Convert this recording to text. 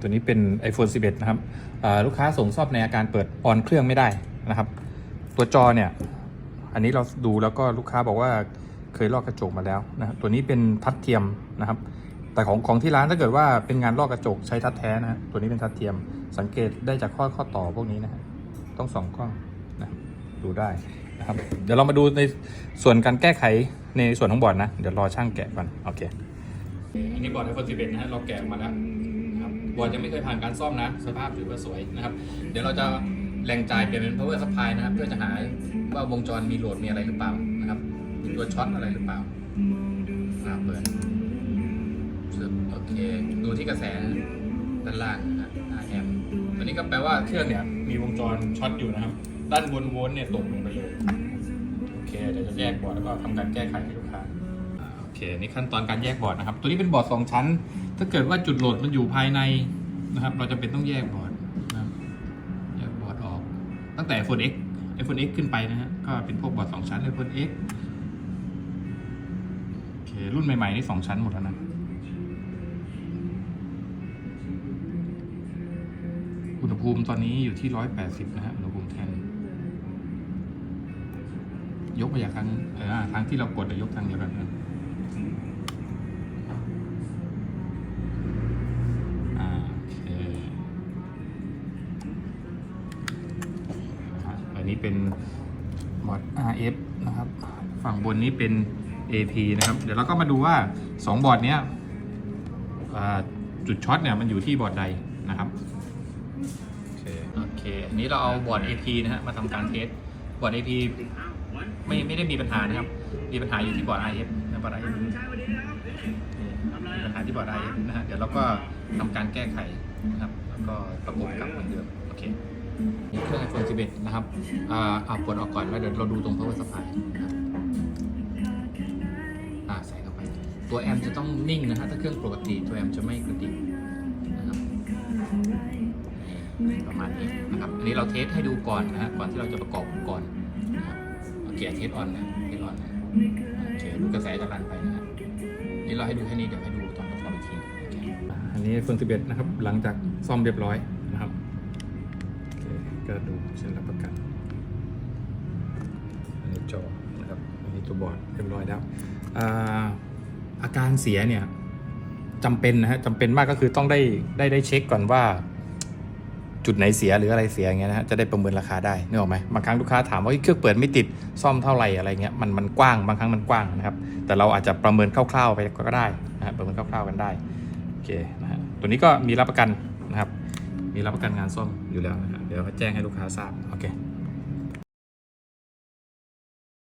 ตัวนี้เป็น iPhone 11 นะครับลูกค้าส่งซ่อมในอาการเปิดออนเครื่องไม่ได้นะครับ ตัวจอเนี่ย อันนี้เราดูแล้วก็ลูกค้าบอกว่าเคยลอกกระจกมาแล้วนะตัวนี้เป็นทัดเทียมนะครับ แต่ของของที่ร้านถ้าเกิดว่าเป็นงานลอกกระจกใช้ทัดแท้นะตัวนี้เป็นทัดเทียม สังเกตได้จากข้อข้อต่อพวกนี้นะต้องสองกล้องนะดูได้นะครับ เดี๋ยวเรามาดูในส่วนการแก้ไขในส่วนของบอร์ดนะ เดี๋ยวรอช่างแกะก่อนโอเคอันนี้บอร์ด iPhone 11นะฮะเราแกะมาแล้ว บอร์ดยังไม่เคยผ่านการซ่อมนะ สภาพถือว่าสวยนะครับ เดี๋ยวเราจะแรงจ่ายเปลี่ยนเป็น power supply นะครับ เพื่อจะหาว่าวงจรมีโหลดมีอะไรหรือเปล่านะครับมีตัวช็อตอะไรหรือเปล่าอ่าเปิดโอเค ดูที่กระแสด้านล่างนะ5แอมตัวนี้ก็แปลว่าเครื่องเนี่ยมีวงจรช็อตอยู่นะครับ ด้านบนโวลต์เนี่ยตกลงไปเลยโอเคเดี๋ยวจะแยกบอร์ดแล้วก็ทำการแก้ไขให้ลูกค้าอ่าโอเคนี่ขั้นตอนการแยกบอร์ดนะครับ ตัวนี้เป็นบอร์ดสองชั้น ถ้าเกิดว่าจุดโหลดมันอยู่ภายในนะครับ เราจะเป็นต้องแยกบอร์ดนะครับแยกบอร์ดออก ตั้งแต่ iPhone X iPhone X ขึ้นไปนะฮะก็เป็นพวกบอร์ดสองชั้น iPhone X โอเครุ่นใหม่ๆนี่สองชั้นหมดแล้วนะอุณหภูมิตอนนี้อยู่ที่ร้อยแปดสิบนะฮะอุณหภูมิแทน ยกมาจากทางเออทางที่เรากดอะยกทางเดียวกันนะ นี้เป็นมอร์ด RF นะครับ ฝั่งบนนี้เป็น AP นะครับ เดี๋ยวเราก็มาดูว่า 2 บอร์ดเนี้ยจุดช็อตเนี่ยมันอยู่ที่บอร์ดใดนะครับโอเคโอเคอันนี้เราเอาบอร์ด AP นะฮะมาทำการเทสบอร์ด AP ไม่ไม่ได้มีปัญหานะครับ มีปัญหาอยู่ที่บอร์ด IF นะบอร์ด IF มีปัญหาที่บอร์ด IF นะฮะเดี๋ยวเราก็ทำการแก้ไขนะครับ แล้วก็ประกบกลับเหมือนเดิมโอเค เครื่อง iPhone 11 นะครับอ่าเอาปลดออกก่อนแล้วเดี๋ยวเราดูตรง power supply นะครับอ่าใส่เข้าไป ตัวแอมจะต้องนิ่งนะฮะถ้าเครื่องปกติตัวแอมจะไม่กระดิกนะครับนี่ประมาณนี้นะครับ อันนี้เราเทสให้ดูก่อนนะฮะก่อนที่เราจะประกอบอุปกรณ์นะครับโอเคเทสออนนะเทสออนนะโอเคดูกระแสจะรันไปนะครับนี่เราให้ดูแค่นี้เดี๋ยวให้ดูตอนประกอบอีกทีอเคอันนี้ iPhone 11 นะครับ หลังจากซ่อมเรียบร้อยนะครับ ก็ดูเส้นรับประกันอันนี้จอนะครับอันนี้ตัวบอร์ดเรียบร้อยแล้วอาอาการเสียเนี่ยจำเป็นนะฮะจำเป็นมากก็คือต้องได้ได้ได้เช็คก่อนว่า จุดไหนเสียหรืออะไรเสียอย่างเงี้ยนะฮะจะได้ประเมินราคาได้นึกออกไหมบางครั้งลูกค้าถามว่าเฮ้ยเครื่องเปิดไม่ติดซ่อมเท่าไหร่อะไรเงี้ยมันมันกว้างบางครั้งมันกว้างนะครับ แต่เราอาจจะประเมินคร่าวๆไปก็ได้นะฮะประเมินคร่าวๆกันได้โอเคนะฮะตัวนี้ก็มีรับประกันนะครับ มีรับประกันงานซ่อมอยู่แล้วนะครับเดี๋ยวแจ้งให้ลูกค้าทราบ โอเค